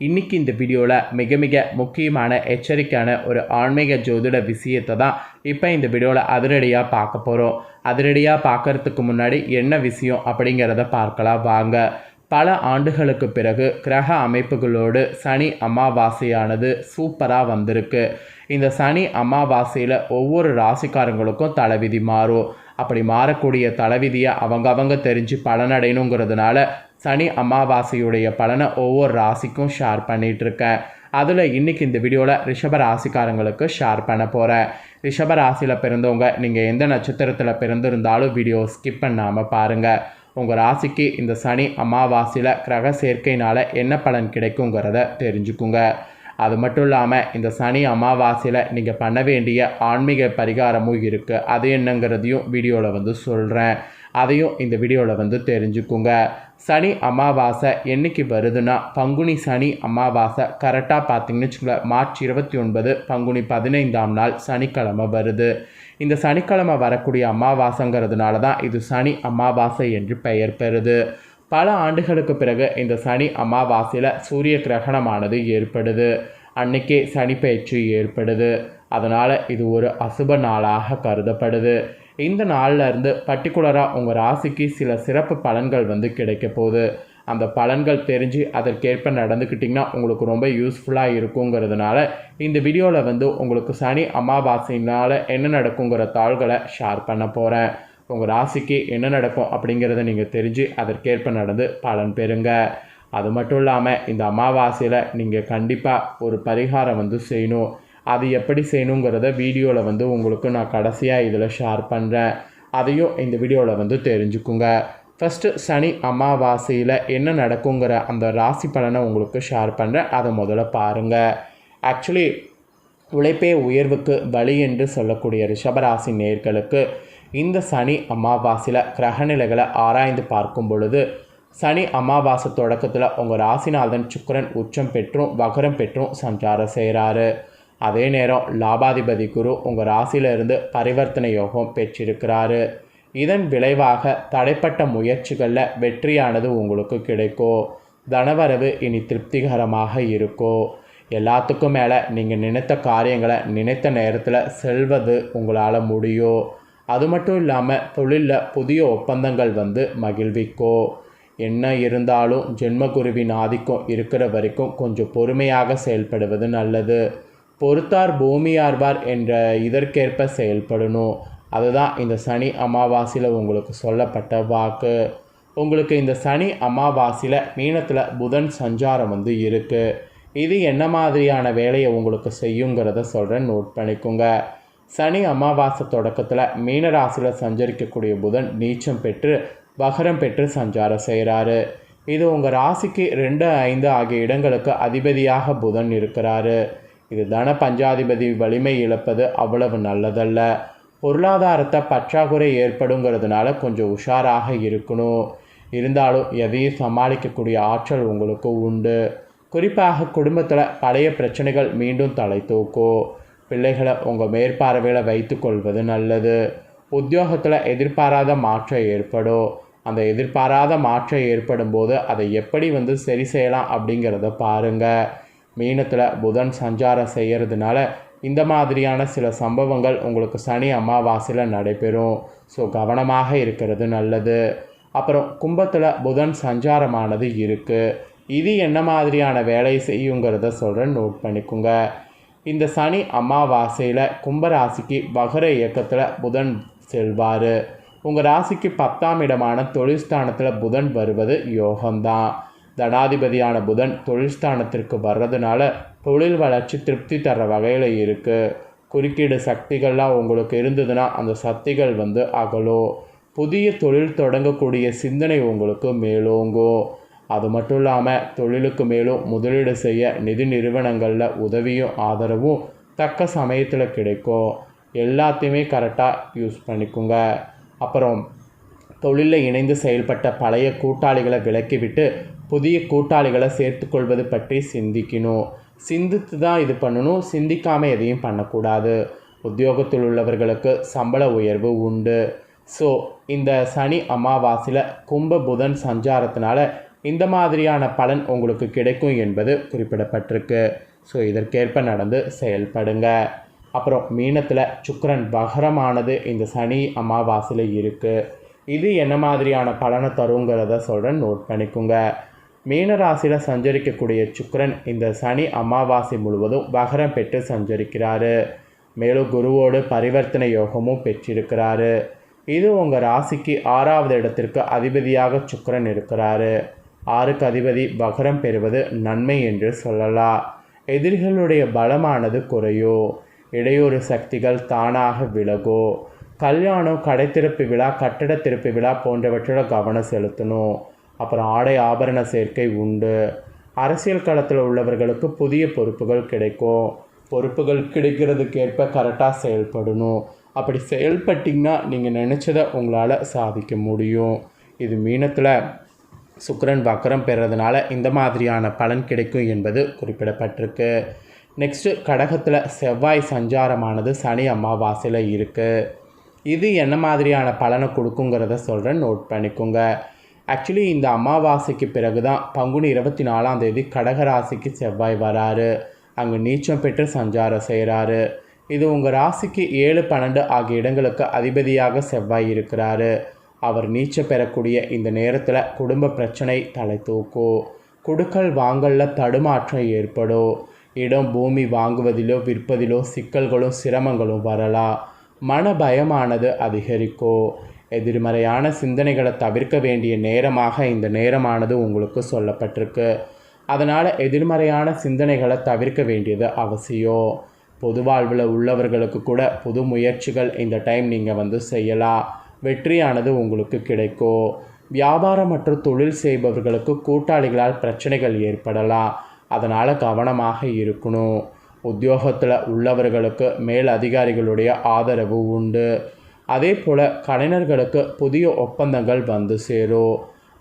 இன்றைக்கி இந்த வீடியோவில் மிக மிக முக்கியமான எச்சரிக்கையான ஒரு ஆன்மீக ஜோதிட விஷயத்தை தான் இப்போ இந்த வீடியோவில் அதிரடியாக பார்க்க போகிறோம் அதிரடியாக பார்க்கறதுக்கு முன்னாடி என்ன விஷயம் அப்படிங்கிறத பார்க்கலாம். வாங்க. பல ஆண்டுகளுக்கு பிறகு கிரக அமைப்புகளோடு சனி அமாவாசையானது சூப்பராக வந்திருக்கு. இந்த சனி அமாவாசையில் ஒவ்வொரு ராசிக்காரங்களுக்கும் தலைவிதி மாறும். அப்படி மாறக்கூடிய தலைவிதியை அவங்க அவங்க தெரிஞ்சு பலனடையணுங்கிறதுனால சனி அமாவாசையுடைய பலனை ஒவ்வொரு ராசிக்கும் ஷேர் பண்ணிகிட்ருக்கேன் அதில் இன்றைக்கி இந்த வீடியோவில் ரிஷப ராசிக்காரங்களுக்கு ஷேர் பண்ண போகிறேன் ரிஷப ராசியில் பிறந்தவங்க நீங்கள் எந்த நட்சத்திரத்தில் பிறந்திருந்தாலும் வீடியோ ஸ்கிப் பண்ணாமல் பாருங்கள் உங்கள் ராசிக்கு இந்த சனி அமாவாசையில் கிரக சேர்க்கையினால் என்ன பலன் கிடைக்குங்கிறத தெரிஞ்சுக்குங்க. அது மட்டும் இல்லாமல் இந்த சனி அமாவாசையில் நீங்கள் பண்ண வேண்டிய ஆன்மீக பரிகாரமும் இருக்குது அது என்னங்கிறதையும் வீடியோவில் வந்து சொல்கிறேன் அதையும் இந்த வீடியோவில் வந்து தெரிஞ்சுக்குங்க. சனி அமாவாசை என்னைக்கு வருதுன்னா பங்குனி சனி அமாவாசை கரெக்டாக பார்த்தீங்கன்னு வச்சுக்கோங்களேன் மார்ச் இருபத்தி ஒன்பது பங்குனி பதினைந்தாம் நாள் சனிக்கிழமை வருது. இந்த சனிக்கிழமை வரக்கூடிய அமாவாசைங்கிறதுனால தான் இது சனி அமாவாசை என்று பெயர் பெறுது. பல ஆண்டுகளுக்கு பிறகு இந்த சனி அமாவாசையில் சூரிய கிரகணமானது ஏற்படுது. அன்னைக்கே சனி பயிற்சி ஏற்படுது. அதனால் இது ஒரு அசுப நாளாக கருதப்படுது. இந்த நாளில் இருந்து பர்டிகுலராக உங்கள் ராசிக்கு சில சிறப்பு பலன்கள் வந்து கிடைக்க போகுது. அந்த பலன்கள் தெரிஞ்சு அதற்கேற்ப நடந்துக்கிட்டிங்கன்னா உங்களுக்கு ரொம்ப யூஸ்ஃபுல்லாக இருக்குங்கிறதுனால இந்த வீடியோவில் வந்து உங்களுக்கு சனி அமாவாசையினால் என்ன நடக்குங்கிற தாள்களை ஷேர் பண்ண போகிறேன் உங்கள் ராசிக்கு என்ன நடக்கும் அப்படிங்கிறத நீங்கள் தெரிஞ்சு அதற்கேற்ப நடந்து பலன் பெறுங்க. அது மட்டும் இல்லாமல் இந்த அமாவாசையில் நீங்கள் கண்டிப்பாக ஒரு பரிகாரம் வந்து செய்யணும். அது எப்படி செய்யணுங்கிறத வீடியோவில் வந்து உங்களுக்கு நான் கடைசியாக இதில் ஷேர் பண்ணுறேன் அதையும் இந்த வீடியோவில் வந்து தெரிஞ்சுக்குங்க. ஃபஸ்ட்டு சனி அமாவாசையில் என்ன நடக்குங்கிற அந்த ராசி பலனை உங்களுக்கு ஷேர் பண்ணுறேன் அதை முதல்ல பாருங்கள் ஆக்சுவலி உழைப்பே உயர்வுக்கு வழி என்று சொல்லக்கூடிய ரிஷபராசி நேர்களுக்கு இந்த சனி அமாவாசையில் கிரகநிலைகளை ஆராய்ந்து பார்க்கும் பொழுது சனி அமாவாசை தொடக்கத்தில் உங்கள் ராசிநாதன் சுக்கரன் உச்சம் பெற்றும் வகரம் பெற்றும் சஞ்சாரம் செய்கிறாரு அதே நேரம் லாபாதிபதி குரு உங்கள் ராசியிலிருந்து பரிவர்த்தனை யோகம் பெற்றிருக்கிறாரு. இதன் விளைவாக தடைப்பட்ட முயற்சிகளில் வெற்றியானது உங்களுக்கு கிடைக்கும். தனவரவு இனி திருப்திகரமாக இருக்கும் எல்லாத்துக்கும் மேலே நீங்கள் நினைத்த காரியங்களை நினைத்த நேரத்தில் செல்வது உங்களால் முடியும். அது மட்டும் இல்லாமல் தொழிலில் புதிய ஒப்பந்தங்கள் வந்து மகிழ்விக்கும் என்ன இருந்தாலும் ஜென்மகுருவின் ஆதிக்கம் இருக்கிற வரைக்கும் கொஞ்சம் பொறுமையாக செயல்படுவது நல்லது. பொறுத்தார் பூமியார்வார் என்ற இதற்கேற்ப செயல்படணும். அதுதான் இந்த சனி அமாவாசையில் உங்களுக்கு சொல்லப்பட்ட வாக்கு. உங்களுக்கு இந்த சனி அமாவாசையில் மீனத்தில் புதன் சஞ்சாரம் வந்து இருக்குது இது என்ன மாதிரியான வேலையை உங்களுக்கு செய்யுங்கிறத சொல்கிறேன் நோட் பண்ணிக்கோங்க. சனி அமாவாசை தொடக்கத்தில் மீனராசியில் சஞ்சரிக்கக்கூடிய புதன் நீச்சம் பெற்று வகரம் பெற்று சஞ்சாரம் செய்கிறாரு இது உங்கள் ராசிக்கு ரெண்டு ஐந்து ஆகிய இடங்களுக்கு அதிபதியாக புதன் இருக்கிறாரு. இது தன பஞ்சாதிபதி வலிமை இழப்பது அவ்வளவு நல்லதல்ல. பொருளாதாரத்தை பற்றாக்குறை ஏற்படுங்கிறதுனால கொஞ்சம் உஷாராக இருக்கணும். இருந்தாலும் எதையும் சமாளிக்கக்கூடிய ஆற்றல் உங்களுக்கு உண்டு. குறிப்பாக குடும்பத்தில் பழைய பிரச்சனைகள் மீண்டும் தலை தூக்கும். பிள்ளைகளை உங்கள் மேற்பார்வையில் வைத்து கொள்வது நல்லது. உத்தியோகத்தில் எதிர்பாராத மாற்றம் ஏற்படும். அந்த எதிர்பாராத மாற்றம் ஏற்படும் போது அதை எப்படி வந்து சரி செய்யலாம் அப்படிங்கிறத பாருங்கள் மீனத்தில் புதன் சஞ்சாரம் செய்கிறதுனால இந்த மாதிரியான சில சம்பவங்கள் உங்களுக்கு சனி அமாவாசையில் நடைபெறும். ஸோ கவனமாக இருக்கிறது நல்லது. அப்புறம் கும்பத்தில் புதன் சஞ்சாரமானது இருக்குது இது என்ன மாதிரியான வேலை செய்யுங்கிறத சொல்கிறேன் நோட் பண்ணிக்கோங்க. இந்த சனி அமாவாசையில் கும்பராசிக்கு வகர இயக்கத்தில் புதன் செல்வார். உங்கள் ராசிக்கு பத்தாம் இடமான தொழில் ஸ்தானத்தில் புதன் வருவது யோகம்தான். தனாதிபதியான புதன் தொழில்ஸ்தானத்திற்கு வர்றதுனால தொழில் வளர்ச்சி திருப்தி தர வகையில் இருக்குது குறுக்கீடு சக்திகள்லாம் உங்களுக்கு இருந்ததுன்னா அந்த சக்திகள் வந்து அகலும் புதிய தொழில் தொடங்கக்கூடிய சிந்தனை உங்களுக்கு மேலோங்கும். அது மட்டும் இல்லாமல் தொழிலுக்கு மேலும் முதலீடு செய்ய நிதி நிறுவனங்களில் உதவியும் ஆதரவும் தக்க சமயத்தில் கிடைக்கும். எல்லாத்தையுமே கரெக்டாக யூஸ் பண்ணிக்கோங்க. அப்புறம் தொழிலில் இணைந்து செயல்பட்ட பழைய கூட்டாளிகளை விலக்கிவிட்டு புதிய கூட்டாளிகளை சேர்த்துக்கொள்வது பற்றி சிந்திக்கணும். சிந்தித்து தான் இது பண்ணணும். சிந்திக்காமல் எதையும் பண்ணக்கூடாது. உத்தியோகத்தில் உள்ளவர்களுக்கு சம்பள உயர்வு உண்டு. ஸோ இந்த சனி அமாவாசையில் கும்ப புதன் சஞ்சாரத்தினால இந்த மாதிரியான பலன் உங்களுக்கு கிடைக்கும் என்பது குறிப்பிடப்பட்டிருக்கு. ஸோ இதற்கேற்ப நடந்து செயல்படுங்க. அப்புறம் மீனத்தில் சுக்கரன் பகரமானது இந்த சனி அமாவாசையில் இருக்குது இது என்ன மாதிரியான பலனை தருங்கிறத சொல்கிறேன் நோட் பண்ணிக்கோங்க. மீன ராசியில் சஞ்சரிக்கக்கூடிய சுக்கரன் இந்த சனி அமாவாசை முழுவதும் பகரம் பெற்று சஞ்சரிக்கிறாரு. மேலும் குருவோடு பரிவர்த்தனை யோகமும் பெற்றிருக்கிறாரு. இது உங்கள் ராசிக்கு ஆறாவது இடத்திற்கு அதிபதியாக சுக்கரன் இருக்கிறாரு. ஆறுக்கு அதிபதி வகரம் பெறுவது நன்மை என்று சொல்லலாம் எதிரிகளுடைய பலமானது குறையோ? இடையூறு சக்திகள் தானாக விலகோ? கல்யாணம் கடைத்திறப்பு விழா கட்டட திறப்பு விழா போன்றவற்றோட கவனம் செலுத்தணும். அப்புறம் ஆடை ஆபரண சேர்க்கை உண்டு. அரசியல் களத்தில் உள்ளவர்களுக்கு புதிய பொறுப்புகள் கிடைக்கும். பொறுப்புகள் கிடைக்கிறதுக்கேற்ப கரெக்டாக செயல்படணும். அப்படி செயல்பட்டிங்கன்னா நீங்கள் நினச்சதை உங்களால் சாதிக்க முடியும். இது மீனத்தில் சுக்கரன் வக்கரம் பெறதுனால இந்த மாதிரியான பலன் கிடைக்கும் என்பது குறிப்பிடப்பட்டிருக்கு. நெக்ஸ்ட்டு கடகத்தில் செவ்வாய் சஞ்சாரமானது சனி அமாவாசையில் இருக்குது இது என்ன மாதிரியான பலனை கொடுக்குங்கிறத சொல்கிறேன் நோட் பண்ணிக்கோங்க. ஆக்சுவலி இந்த அமாவாசைக்கு பிறகு தான் பங்குனி இருபத்தி நாலாம் தேதி கடகராசிக்கு செவ்வாய் வராரு. அங்கே நீச்சம் பெற்று சஞ்சாரம் செய்கிறாரு இது உங்கள் ராசிக்கு ஏழு பன்னெண்டு ஆகிய இடங்களுக்கு அதிபதியாக செவ்வாய் இருக்கிறாரு. அவர் நீச்சல் பெறக்கூடிய இந்த நேரத்தில் குடும்ப பிரச்சனை தலை தூக்கும் கொடுக்கல் வாங்கலில் தடுமாற்றம் ஏற்படும் இடம் பூமி வாங்குவதிலோ விற்பதிலோ சிக்கல்களும் சிரமங்களும் வரலாம் மன பயமானது அதிகரிக்கும் எதிர்மறையான சிந்தனைகளை தவிர்க்க வேண்டிய நேரமாக இந்த நேரமானது உங்களுக்கு சொல்லப்பட்டிருக்கு. அதனால் எதிர்மறையான சிந்தனைகளை தவிர்க்க வேண்டியது அவசியம் பொது வாழ்வில் உள்ளவர்களுக்கு கூட புது முயற்சிகள் இந்த டைம் நீங்கள் வந்து செய்யலாம் வெற்றியானது உங்களுக்கு கிடைக்கும் வியாபாரம் மற்றும் தொழில் செய்பவர்களுக்கு கூட்டாளிகளால் பிரச்சனைகள் ஏற்படலாம் அதனால் கவனமாக இருக்கணும். உத்தியோகத்தில் உள்ளவர்களுக்கு மேல் அதிகாரிகளுடைய ஆதரவு உண்டு. அதே போல் கலைஞர்களுக்கு புதிய ஒப்பந்தங்கள் வந்து சேரும்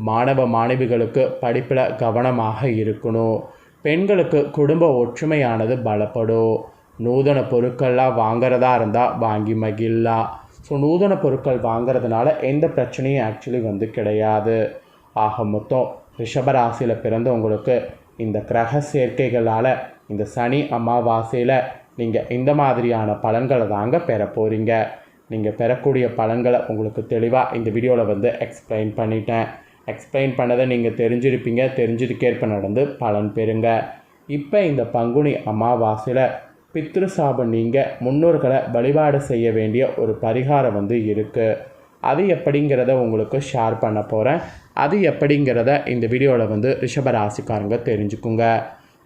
மாணவ மாணவிகளுக்கு படிப்பில் கவனமாக இருக்கணும் பெண்களுக்கு குடும்ப ஒற்றுமையானது பலப்படும் நூதன பொருட்கள்லாம் வாங்குறதா இருந்தால் வாங்கி மகிழலாம் ஸோ நூதன பொருட்கள் வாங்குறதுனால எந்த பிரச்சனையும் ஆக்சுவலி வந்து கிடையாது. ஆக மொத்தம் ரிஷபராசியில் பிறந்தவங்களுக்கு இந்த கிரக சேர்க்கைகளால் இந்த சனி அமாவாசையில் நீங்கள் இந்த மாதிரியான பலன்களை தாங்க பெற போகிறீங்க நீங்கள் பெறக்கூடிய பலன்களை உங்களுக்கு தெளிவாக இந்த வீடியோவில் வந்து எக்ஸ்பிளைன் பண்ணிட்டேன். எக்ஸ்பிளைன் பண்ணதை நீங்கள் தெரிஞ்சிருப்பீங்க. தெரிஞ்சதுக்கேற்ப நடந்து பலன் பெறுங்க. இப்போ இந்த பங்குனி அமாவாசையில் பித்ரு சாபம் நீங்கள் முன்னோர்களை வழிபாடு செய்ய வேண்டிய ஒரு பரிகாரம் வந்து இருக்குது அது எப்படிங்கிறத உங்களுக்கு ஷேர் பண்ண போகிறேன் அது எப்படிங்கிறத இந்த வீடியோவில் வந்து ரிஷபராசிக்காரங்க தெரிஞ்சுக்குங்க.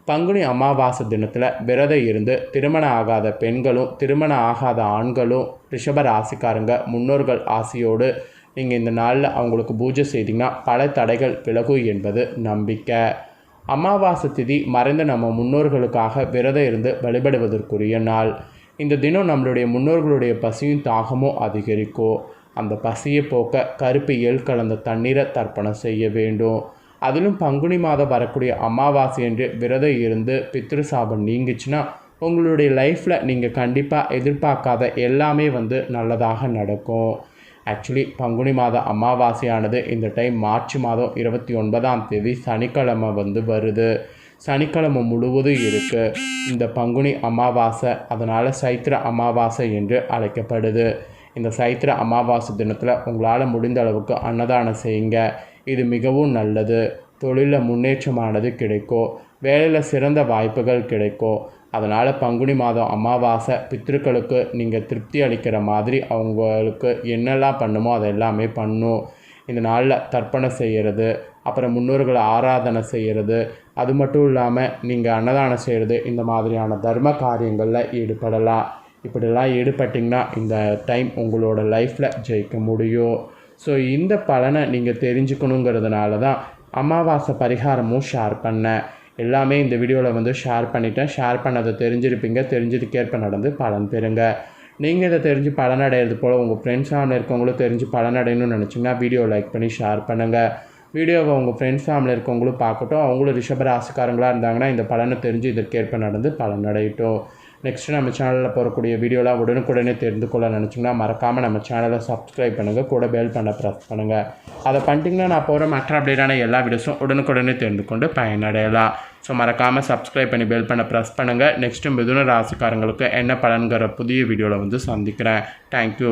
பங்குனி அமாவாசை தினத்தில் விரதம் இருந்து திருமணம் ஆகாத பெண்களும் திருமணம் ஆகாத ஆண்களும் ரிஷப ராசிக்காரங்க முன்னோர்கள் ஆசையோடு நீங்கள் இந்த நாளில் அவங்களுக்கு பூஜை செய்தீங்கன்னா பல தடைகள் விலகும் என்பது நம்பிக்கை. அமாவாசை திதி மறைந்த நம்ம முன்னோர்களுக்காக விரதம் இருந்து வழிபடுவதற்குரிய நாள். இந்த தினம் நம்மளுடைய முன்னோர்களுடைய பசியும் தாகமும் அதிகரிக்கும். அந்த பசியை போக்க கருப்பு எல் கலந்த தண்ணீரை தர்ப்பணம் செய்ய வேண்டும். அதிலும் பங்குனி மாதம் வரக்கூடிய அமாவாசை என்று விரதம் இருந்து பித்ரு சாபம் நீங்கிச்சுன்னா உங்களுடைய லைஃப்பில் நீங்கள் கண்டிப்பாக எதிர்பார்க்காத எல்லாமே வந்து நல்லதாக நடக்கும். ஆக்சுவலி பங்குனி மாத அமாவாசையானது இந்த டைம் மார்ச் மாதம் இருபத்தி ஒன்பதாம் தேதி சனிக்கிழமை வந்து வருது. சனிக்கிழமை முழுவதும் இருக்குது இந்த பங்குனி அமாவாசை அதனால் சைத்திர அமாவாசை என்று அழைக்கப்படுது. இந்த சைத்திர அமாவாசை தினத்தில் உங்களால் முடிந்த அளவுக்கு அன்னதானம் செய்யுங்க. இது மிகவும் நல்லது. தொழிலில் முன்னேற்றமானது கிடைக்கும். வேலையில் சிறந்த வாய்ப்புகள் கிடைக்கும். அதனால் பங்குனி மாதம் அமாவாசை பித்ருக்களுக்கு நீங்கள் திருப்தி அளிக்கிற மாதிரி அவங்களுக்கு என்னெல்லாம் பண்ணுமோ அதை எல்லாமே பண்ணும். இந்த நாளில் தர்ப்பணம் செய்கிறது அப்புறம் முன்னோர்களை ஆராதனை செய்கிறது அது மட்டும் இல்லாமல் நீங்கள் அன்னதானம் செய்கிறது இந்த மாதிரியான தர்ம காரியங்களில் ஈடுபடலாம். இப்படிலாம் ஈடுபட்டிங்கன்னா இந்த டைம் உங்களோட லைஃப்பில் ஜெயிக்க முடியும். ஸோ இந்த பலனை நீங்கள் தெரிஞ்சுக்கணுங்கிறதுனால தான் அமாவாசை பரிகாரமும் ஷேர் பண்ணேன். எல்லாமே இந்த வீடியோவில் வந்து ஷேர் பண்ணிட்டேன். ஷேர் பண்ணதை தெரிஞ்சிருப்பீங்க. தெரிஞ்சதுக்கேற்ப நடந்து பலன் பெறுங்க. நீங்கள் இதை தெரிஞ்சு பலனடைகிறது போல் உங்கள் ஃப்ரெண்ட்ஸ் ஃபேமிலி இருக்கவங்களும் தெரிஞ்சு பலனடையணும்னு நினச்சிங்கன்னா வீடியோ லைக் பண்ணி ஷேர் பண்ணுங்கள் வீடியோவை உங்கள் ஃப்ரெண்ட்ஸ் ஃபேமிலி இருக்கவங்களும் பார்க்கட்டும். அவங்களும் ரிஷபராசிக்காரங்களாக இருந்தாங்கன்னா இந்த பலனை தெரிஞ்சு இதற்கேற்ப நடந்து பலனடையட்டும் நெக்ஸ்ட்டு நம்ம சேனலில் போகக்கூடிய வீடியோலாம் உடனுக்குடனே தெரிந்து கொள்ள நினச்சிங்கன்னா மறக்காமல் நம்ம சேனலை சப்ஸ்கிரைப் பண்ணுங்கள் கூட பெல் பண்ண ப்ரெஸ் பண்ணுங்கள் அதை பண்ணிட்டிங்கன்னா நான் போகிற மற்ற அப்டேட்டான எல்லா வீடியோஸும் உடனுக்குடனே தெரிந்து கொண்டு பயனடையலாம். ஸோ மறக்காமல் சப்ஸ்கிரைப் பண்ணி பெல் பண்ண ப்ரெஸ் பண்ணுங்கள் நெக்ஸ்ட்டு மிதுன ராசிக்காரங்களுக்கு என்ன பலன்கிற புதிய வீடியோவில் வந்து சந்திக்கிறேன். தேங்க்யூ